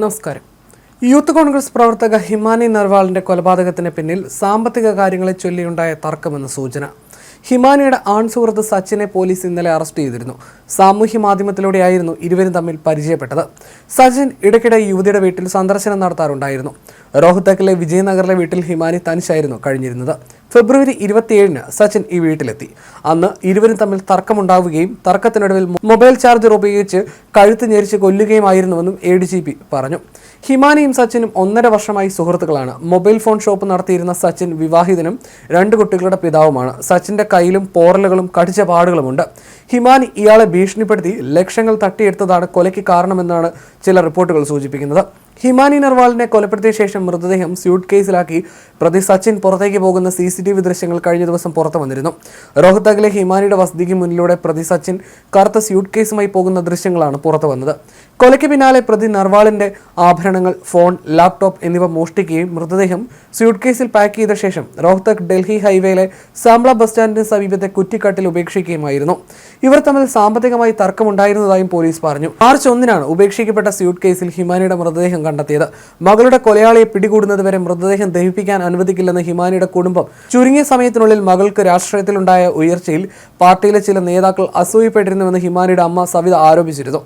നമസ്കാരം. യൂത്ത് കോൺഗ്രസ് പ്രവർത്തക ഹിമാനി നർവാളിന്റെ കൊലപാതകത്തിന് പിന്നിൽ സാമ്പത്തിക കാര്യങ്ങളെ ചൊല്ലിയുണ്ടായ തർക്കമെന്ന് സൂചന. ഹിമാനിയുടെ ആൺ സുഹൃത്ത് സച്ചിനെ പോലീസ് ഇന്നലെ അറസ്റ്റ് ചെയ്തിരുന്നു. സാമൂഹ്യ മാധ്യമത്തിലൂടെയായിരുന്നു ഇരുവരും തമ്മിൽ പരിചയപ്പെട്ടത്. സച്ചിൻ ഇടയ്ക്കിടെ യുവതിയുടെ വീട്ടിൽ സന്ദർശനം നടത്താറുണ്ടായിരുന്നു. റോഹ്തക്കിലെ വിജയനഗറിലെ വീട്ടിൽ ഹിമാനി തനിച്ചായിരുന്നു കഴിഞ്ഞിരുന്നത്. ഫെബ്രുവരി ഇരുപത്തിയേഴിന് സച്ചിൻ ഈ വീട്ടിലെത്തി. അന്ന് ഇരുവരും തമ്മിൽ തർക്കമുണ്ടാവുകയും തർക്കത്തിനൊടുവിൽ മൊബൈൽ ചാർജർ ഉപയോഗിച്ച് കഴുത്ത് ഞെരിച്ച് കൊല്ലുകയുമായിരുന്നുവെന്നും എ ഡി ജി പി പറഞ്ഞു. ഹിമാനിയും സച്ചിനും ഒന്നര വർഷമായി സുഹൃത്തുക്കളാണ്. മൊബൈൽ ഫോൺ ഷോപ്പ് നടത്തിയിരുന്ന സച്ചിൻ വിവാഹിതനും രണ്ട് കുട്ടികളുടെ പിതാവുമാണ്. സച്ചിന്റെ കയ്യിലും പോറലുകളും കടിച്ച പാടുകളുമുണ്ട്. ഹിമാനി ഇയാളെ ഭീഷണിപ്പെടുത്തി ലക്ഷങ്ങൾ തട്ടിയെടുത്തതാണ് കൊലയ്ക്ക് കാരണമെന്നാണ് ചില റിപ്പോർട്ടുകൾ സൂചിപ്പിക്കുന്നത്. ഹിമാനി നർവാളിനെ കൊലപ്പെടുത്തിയ ശേഷം മൃതദേഹം സ്യൂട്ട് കേസിലാക്കി. പ്രതി സച്ചിൻ പുറത്തേക്ക് പോകുന്ന സി സി ടി വി ദൃശ്യങ്ങൾ കഴിഞ്ഞ ദിവസം പുറത്തു വന്നിരുന്നു. റോഹ്തക്കിലെ ഹിമാനിയുടെ വസതിക്ക് മുന്നിലൂടെ പ്രതി സച്ചിൻ കറുത്ത സ്യൂട്ട് കേസുമായി പോകുന്ന ദൃശ്യങ്ങളാണ് പുറത്തു വന്നത്. കൊലയ്ക്ക് പിന്നാലെ പ്രതി നർവാളിന്റെ ആഭരണങ്ങൾ ഫോൺ ലാപ്ടോപ്പ് എന്നിവ മോഷ്ടിക്കുകയും മൃതദേഹം സ്യൂട്ട് കേസിൽ പാക്ക് ചെയ്ത ശേഷം റോഹ്തക് ഡൽഹി ഹൈവേയിലെ സാംബ്ല ബസ് സ്റ്റാൻഡിന് സമീപത്തെ കുറ്റിക്കാട്ടിൽ ഉപേക്ഷിക്കുകയുമായിരുന്നു. ഇവർ തമ്മിൽ സാമ്പത്തികമായി തർക്കമുണ്ടായിരുന്നതായും പോലീസ് പറഞ്ഞു. മാർച്ച് ഒന്നിനാണ് ഉപേക്ഷിക്കപ്പെട്ട സ്യൂട്ട് കേസിൽ ഹിമാനിയുടെ മൃതദേഹം കണ്ടെത്തിയത്. മകളുടെ കൊലയാളിയെ പിടികൂടുന്നതുവരെ മൃതദേഹം ദഹിപ്പിക്കാൻ അനുവദിക്കില്ലെന്ന് ഹിമാനിയുടെ കുടുംബം. ചുരുങ്ങിയ സമയത്തിനുള്ളിൽ മകൾക്ക് രാഷ്ട്രീയത്തിലുണ്ടായ ഉയർച്ചയിൽ പാർട്ടിയിലെ ചില നേതാക്കൾ അസൂയപ്പെട്ടിരുന്നുവെന്ന് ഹിമാനിയുടെ അമ്മ സവിത ആരോപിച്ചിരുന്നു.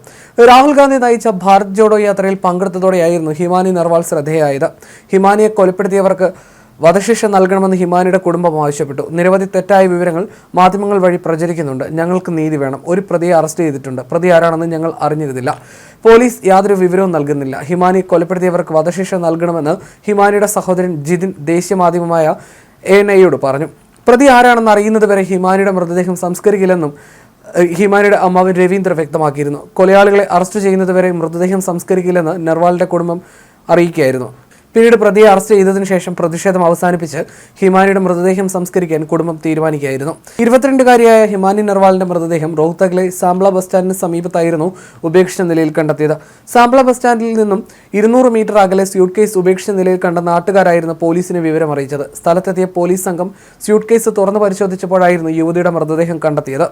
രാഹുൽ ഗാന്ധി നയിച്ച ഭാരത് ജോഡോ യാത്രയിൽ പങ്കെടുത്തതോടെയായിരുന്നു ഹിമാനി നർവാൾ ശ്രദ്ധേയായത്. ഹിമാനിയെ കൊലപ്പെടുത്തിയവർക്ക് വധശിക്ഷ നൽകണമെന്ന് ഹിമാനിയുടെ കുടുംബം ആവശ്യപ്പെട്ടു. നിരവധി തെറ്റായ വിവരങ്ങൾ മാധ്യമങ്ങൾ വഴി പ്രചരിക്കുന്നുണ്ട്. ഞങ്ങൾക്ക് നീതി വേണം. ഒരു പ്രതിയെ അറസ്റ്റ് ചെയ്തിട്ടുണ്ട്. പ്രതി ആരാണെന്ന് ഞങ്ങൾ അറിഞ്ഞിരുന്നില്ല. പോലീസ് യാതൊരു വിവരവും നൽകുന്നില്ല. ഹിമാനി കൊലപ്പെടുത്തിയവർക്ക് വധശിക്ഷ നൽകണമെന്ന് ഹിമാനിയുടെ സഹോദരൻ ജിതിൻ ദേശീയ മാധ്യമമായ എ എൻ ഐയോട് പറഞ്ഞു. പ്രതി ആരാണെന്ന് അറിയുന്നത് വരെ ഹിമാനിയുടെ മൃതദേഹം സംസ്കരിക്കില്ലെന്നും ഹിമാനിയുടെ അമ്മാവൻ രവീന്ദ്ര വ്യക്തമാക്കിയിരുന്നു. കൊലയാളികളെ അറസ്റ്റ് ചെയ്യുന്നതുവരെ മൃതദേഹം സംസ്കരിക്കില്ലെന്ന് നെർവാളിന്റെ കുടുംബം അറിയിക്കുകയായിരുന്നു. പിന്നീട് പ്രതിയെ അറസ്റ്റ് ചെയ്തതിനു ശേഷം പ്രതിഷേധം അവസാനിപ്പിച്ച് ഹിമാനിയുടെ മൃതദേഹം സംസ്കരിക്കാൻ കുടുംബം തീരുമാനിക്കുകയായിരുന്നു. ഇരുപത്തിരണ്ടുകാരിയായ ഹിമാനി നെർവാളിന്റെ മൃതദേഹം റോഹ്തഗ്ലെ സാംബ്ല ബസ് സ്റ്റാൻഡിന് സമീപത്തായിരുന്നു ഉപേക്ഷിച്ച നിലയിൽ കണ്ടെത്തിയത്. സാംബ്ല ബസ് സ്റ്റാൻഡിൽ നിന്നും ഇരുന്നൂറ് മീറ്റർ അകലെ സ്യൂട്ട് കേസ് ഉപേക്ഷിച്ച നിലയിൽ കണ്ട നാട്ടുകാരായിരുന്നു പോലീസിനെ വിവരം അറിയിച്ചത്. സ്ഥലത്തെത്തിയ പോലീസ് സംഘം സ്യൂട്ട് കേസ് തുറന്നു പരിശോധിച്ചപ്പോഴായിരുന്നു യുവതിയുടെ മൃതദേഹം കണ്ടെത്തിയത്.